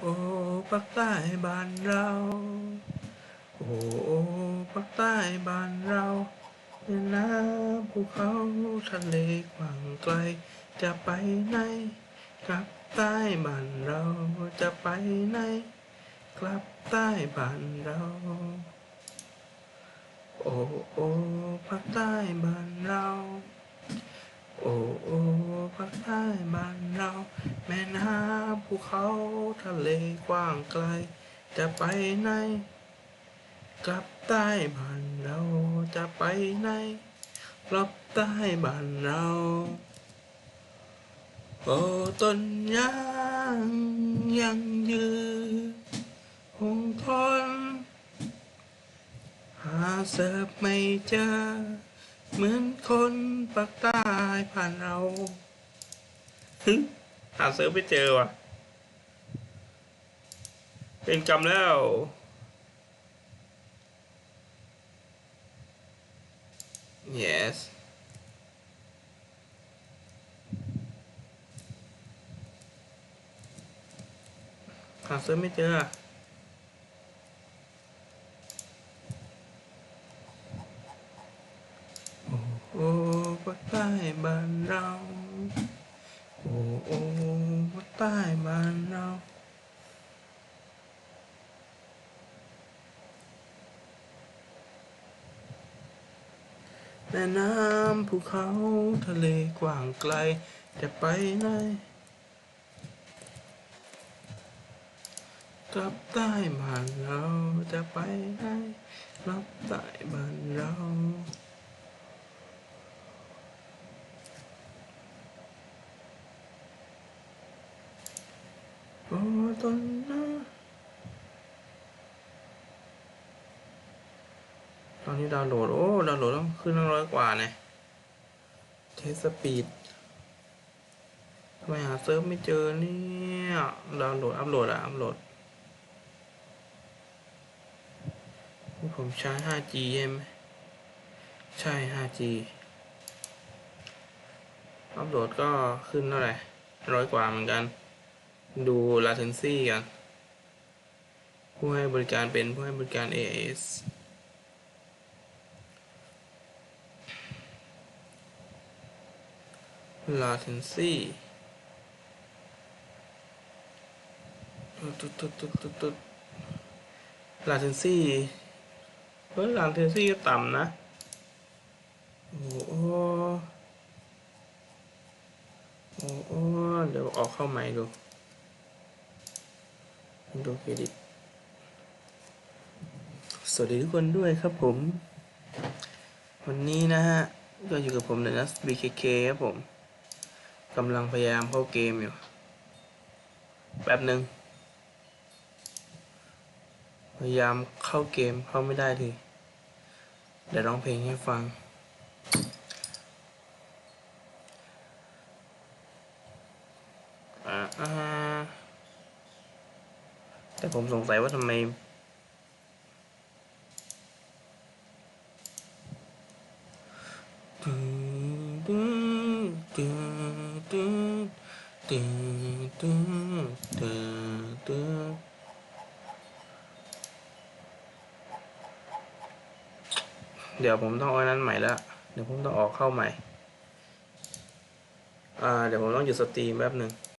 โอ้ภาคใต้บ้านเรา โอ้โอ้ภาคใต้บ้านเราแม่น้ำภูเขาทะเลกว้างไกล จะไปไหนกลับใต้บ้านเราจะไปไหนกลับใต้บ้านเรา โอ้โอ้ภาคใต้บ้านเรา โอ้โอ้ภาคใต้บ้านเรา แม่น้ำภูเขาทะเลกว้างไกล จะไปไหน กลับใต้บ้านเราจะไปไหนกลับใต้บ้านเรา โอ้ต้นยางยังยืนคงทนหาเสิร์ฟไม่เจอ เหมือนคนปากใต้ผ่านเราฮึหาเสิร์ฟไม่เจอว่ะ เป็นจำแล้ว yes หาเสิร์ฟไม่เจอ โอ้ภาคใต้ บ้านเราโอ้โอ้ภาคใต้บ้านเราแม่น้ำภูเขาทะเลกว้างไกล จะไปไหนกลับใต้บ้านเราจะไปไหนกลับใต้บ้านเรา โอ้ตอนนั้นตอนนี้ดาวน์โหลด โอ้ ดาวน์โหลดต้องขึ้นตั้งร้อยกว่าเนี่ยเทสสปีดทำไมหาเซิร์ฟไม่เจอเนี่ยดาวน์โหลด อัพโหลดอะอัพโหลดผมใช้ 5G ใช่ไหมใช่ 5G อัพโหลดก็ขึ้นเท่าไหร่ร้อยกว่าเหมือนกัน ดู latency กันผู้ให้บริการเป็นผู้ให้บริการ AS latency ตุ๊ดตุ๊ดตุ๊ดตุ๊ดตุ๊ดตุ๊ด latency เฮ้ย latency ก็ต่ำนะ โอ้โหโอ้โหเดี๋ยวออกเข้าใหม่ดู ดูเครดิต สวัสดีทุกคนด้วยครับผม วันนี้นะฮะ ก็อยู่กับผมในนัส BKK ครับผมกำลังพยายามเข้าเกมอยู่ แป๊บหนึ่งพยายามเข้าเกมเข้าไม่ได้ทีเดี๋ยวร้องเพลงให้ฟังอ่าอ่า แต่ผมสงสัยว่าทำไม เดี๋ยวผมต้องเอานั้นใหม่ละเดี๋ยวผมต้องออกเข้าใหม่ อ่า เดี๋ยวผมต้องหยุดสตรีมแป๊บหนึ่ง